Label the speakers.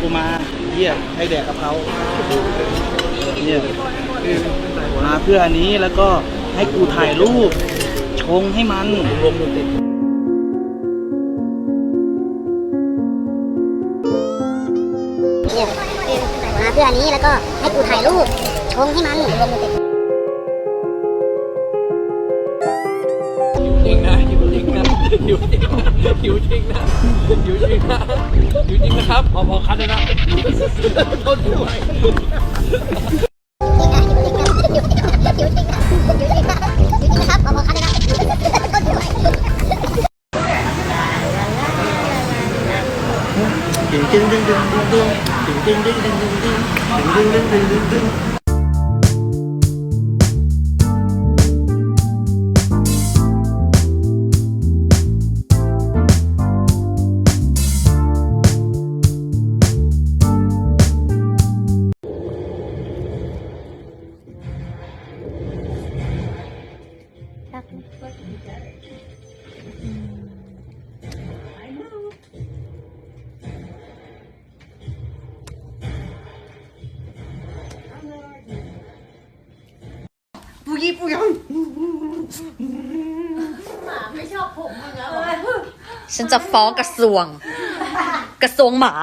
Speaker 1: กูมาเยี่ยให้แดกกะเพราเนี่ยมาเพื่ออันนี้แล้วก็ให้กูถ่ายรูป ชงให้มันรวมติด
Speaker 2: มาเพื่ออันนี้แล้วก็ให้กูถ่ายรูป ชงให้มันรวมติด
Speaker 3: จริงนะหิวจริงนะหิวจริง หิวจริงนะหิวจริงนะหิวจริงนะครับพอพอคัดเลยนะทนไม่ไหว
Speaker 1: ดึงดึงดึงดึงดึงดึงดึงดึงดึงดึงดึงดึงดึงดึงดึง ปุยปุมาไม่
Speaker 4: ฉันจะฟ้องกระทรวง กระทรวงหมา